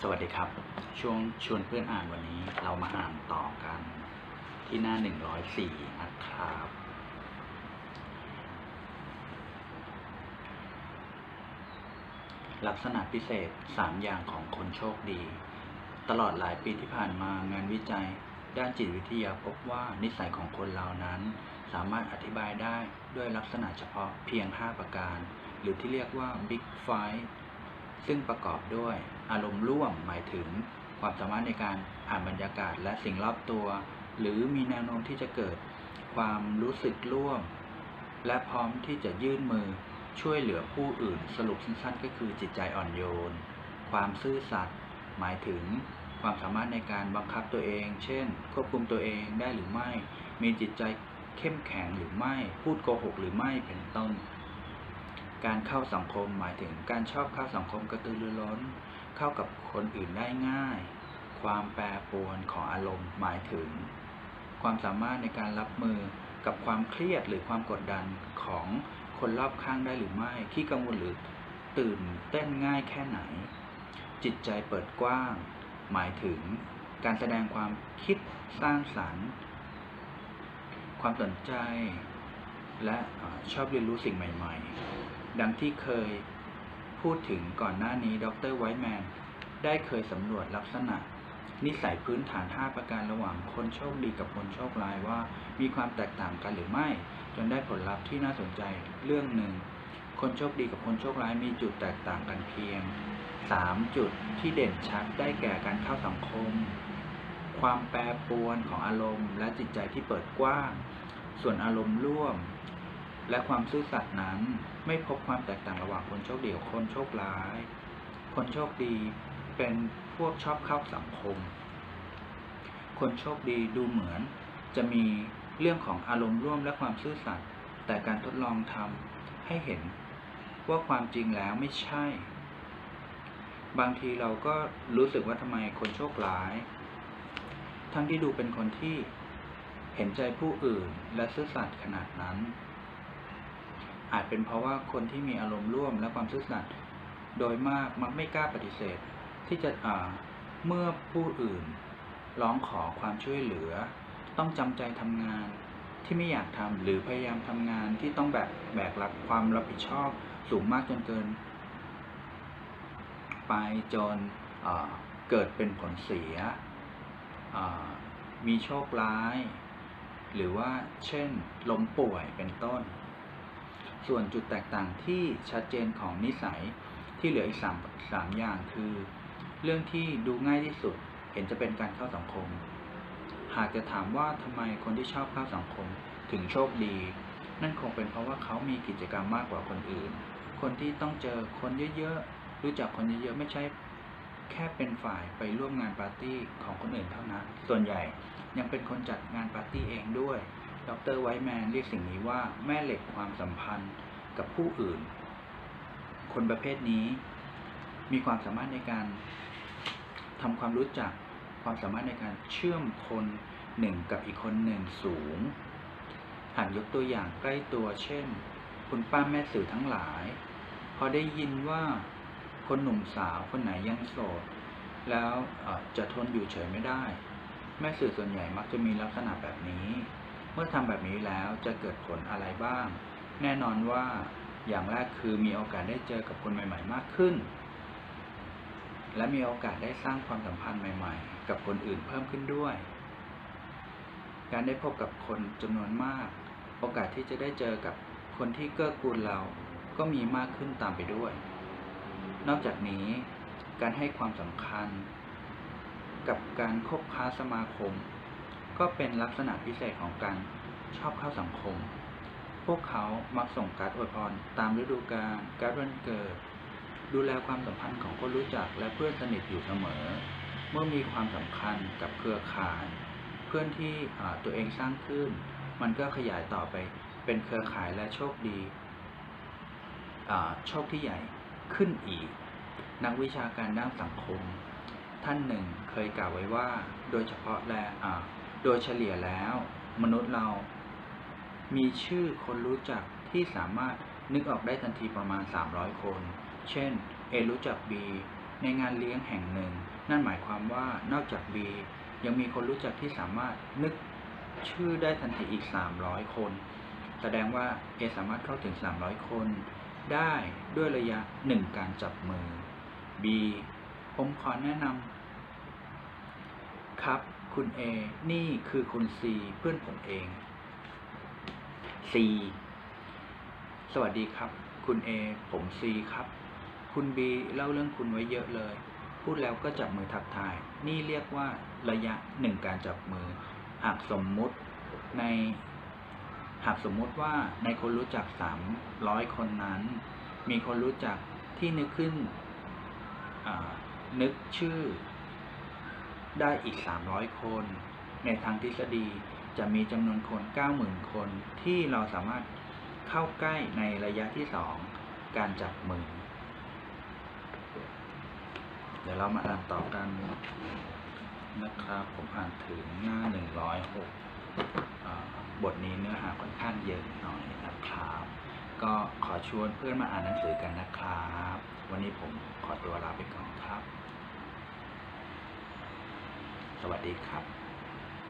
สวัสดีครับ ช่วงชวนเพื่อนอ่านวันนี้เรามาอ่านต่อกันที่หน้า 104 นะครับ ลักษณะพิเศษ 3 อย่างของคนโชคดี ตลอดหลายปีที่ผ่านมางานวิจัย ด้านจิตวิทยาพบว่านิสัยของคนเรานั้น สามารถอธิบายได้ด้วยลักษณะเฉพาะเพียง 5 ประการ หรือที่เรียกว่า Big Five ซึ่งประกอบด้วยอารมณ์ร่วมหมายถึงความสามารถในการอ่านบรรยากาศและสิ่งรอบตัว หรือมีแนวโน้มที่จะเกิดความรู้สึกร่วม และพร้อมที่จะยื่นมือช่วยเหลือผู้อื่นสรุปสั้นๆ ก็คือจิตใจอ่อนโยน ความซื่อสัตย์หมายถึงความสามารถในการบังคับตัวเอง เช่น ควบคุมตัวเองได้หรือไม่ มีจิตใจเข้มแข็งหรือไม่ พูดโกหกหรือไม่ เป็นต้น การเข้าสังคมหมายถึงการชอบเข้าสังคมกระตือรือร้น เข้ากับคนอื่นได้ง่าย ความแปรปรวนของอารมณ์หมายถึง ความสามารถในการรับมือกับความเครียดหรือความกดดันของคนรอบข้างได้หรือไม่ที่กังวลหรือตื่นเต้นง่ายแค่ไหน จิตใจเปิดกว้าง หมายถึงการแสดงความคิดสร้างสรรค์ ความสนใจ และชอบเรียนรู้สิ่งใหม่ ๆ ดังที่เคยพูดถึงก่อนหน้านี้ดรไวท์แมนได้เคยสำรวจลักษณะ นิสัยพื้นฐาน 5 ประการระหว่างคนโชคดีกับคนโชคร้ายว่ามีความแตกต่างกันหรือไม่ จนได้ผลลัพธ์ที่น่าสนใจเรื่องหนึ่ง คนโชคดีกับคนโชคร้ายมีจุดแตกต่างกันเพียง 3 จุดที่เด่นชัดได้แก่การเข้าสังคม ความแปรปรวนของอารมณ์ และจิตใจที่เปิดกว้าง ส่วนอารมณ์ร่วม และความซื่อสัตย์นั้นไม่พบความแตกต่างระหว่างคนโชคดีกับคนโชคร้าย คนโชคดีเป็นพวกชอบเข้าสังคม คนโชคดีดูเหมือน จะมีเรื่องของอารมณ์ร่วมและความซื่อสัตย์แต่การทดลองทำให้เห็นว่าความจริงแล้วไม่ใช่ บางทีเราก็รู้สึกว่าทำไมคนโชคร้าย ทั้งที่ดูเป็นคนที่เห็นใจผู้อื่นและซื่อสัตย์ขนาดนั้น อาจเป็นเพราะว่าคนที่มีอารมณ์ร่วมและความซื่อสัตย์โดยมากมักไม่กล้าปฏิเสธ ที่จะเมื่อผู้อื่น ร้องขอความช่วยเหลือ ต้องจำใจทำงานที่ไม่อยากทำหรือพยายามทำงานที่ต้องแบกแบกรับความรับผิดชอบสูงมากจนเกิน ไปจนเกิดเป็นผลเสีย มีโชคร้าย หรือว่าเช่นล้มป่วยเป็นต้น ส่วนจุดแตกต่างที่ชัดเจนของนิสัยที่เหลืออีกสามสามอย่างคือ เรื่องที่ดูง่ายที่สุดเห็นจะเป็นการเข้าสังคม หากจะถามว่าทำไมคนที่ชอบเข้าสังคมถึงโชคดี นั่นคงเป็นเพราะว่าเขามีกิจกรรมมากกว่าคนอื่น คนที่ต้องเจอคนเยอะๆรู้จักคนเยอะๆไม่ใช่แค่เป็นฝ่ายไปร่วมงานปาร์ตี้ของคนอื่นเท่านั้น ส่วนใหญ่ ยังเป็นคนจัดงานปาร์ตี้เองด้วย ดรไวท์แมนเรียกสิ่งนี้ว่าแม่เหล็กความสัมพันธ์กับผู้อื่น คนประเภทนี้มีความสามารถในการทำความรู้จักความสามารถในการเชื่อมคนหนึ่งกับอีกคนหนึ่งสูง หากยกตัวอย่างใกล้ตัวเช่น คุณป้าแม่สื่อทั้งหลาย พอได้ยินว่าคนหนุ่มสาวคนไหนยังโสด แล้วจะทนอยู่เฉยไม่ได้ แม่สื่อส่วนใหญ่มักจะมีลักษณะแบบนี้ เมื่อทำแบบนี้แล้วจะเกิดผลอะไรบ้าง แน่นอนว่าอย่างแรกคือมีโอกาสได้เจอกับคนใหม่ ๆ มากขึ้น และมีโอกาสได้สร้างความสัมพันธ์ใหม่ ๆ กับคนอื่นเพิ่มขึ้นด้วย การได้พบกับคนจำนวนมาก โอกาสที่จะได้เจอกับคนที่เกื้อกูลเราก็มีมากขึ้นตามไปด้วย นอกจากนี้การให้ความสำคัญ กับการคบค้าสมาคม ก็เป็นลักษณะพิเศษของการชอบเข้าสังคม พวกเขามักส่งการ์ดอวยพรตามฤดูกาลการ์ดวันเกิด ดูแลความสัมพันธ์ของคนรู้จักและเพื่อนสนิทอยู่เสมอ เมื่อมีความสำคัญกับเครือข่าย เพื่อนที่ตัวเองสร้างขึ้น มันก็ขยายต่อไปเป็นเครือข่ายและโชคดีโชคที่ใหญ่ขึ้นอีก นักวิชาการด้านสังคม ท่านหนึ่งเคยกล่าวไว้ว่า โดยเฉพาะแลอ่าโดยเฉลี่ยแล้ว มนุษย์เรา มีชื่อคนรู้จักที่สามารถนึกออกได้ทันทีประมาณ 300 คน เช่น เอรู้จัก B ในงานเลี้ยงแห่งหนึ่ง นั่นหมายความว่านอกจาก B ยังมีคนรู้จักที่สามารถนึกชื่อได้ทันทีอีก 300 คน แสดงว่า A สามารถเข้าถึง 300 คน ได้ด้วยระยะ 1 การจับมือ B ผมขอแนะนำ ครับ คุณ A นี่คือคุณ C เพื่อนผมเอง C สวัสดีครับ คุณ A ผม C ครับ คุณ B เล่าเรื่องคุณไว้เยอะเลย พูดแล้วก็จับมือทักทาย นี่เรียกว่าระยะหนึ่งการจับมือ หากสมมุติใน หากสมมุติว่าในคนรู้จัก300คนนั้น มีคนรู้จักที่นึกขึ้นนึกชื่อ ได้อีก 300 คน ในทางทฤษฎีจะมีจำนวนคน 90,000 คนที่เราสามารถเข้าใกล้ในระยะที่ 2 การจับมือ เดี๋ยวเรามาอ่านต่อกันนะครับ ผมอ่านถึงหน้า 106 บทนี้เนื้อหาค่อนข้างเยอะหน่อยนะครับ ก็ขอชวนเพื่อนมาอ่านหนังสือกันนะครับ วันนี้ผมขอตัวลาไปก่อนครับ สวัสดีครับ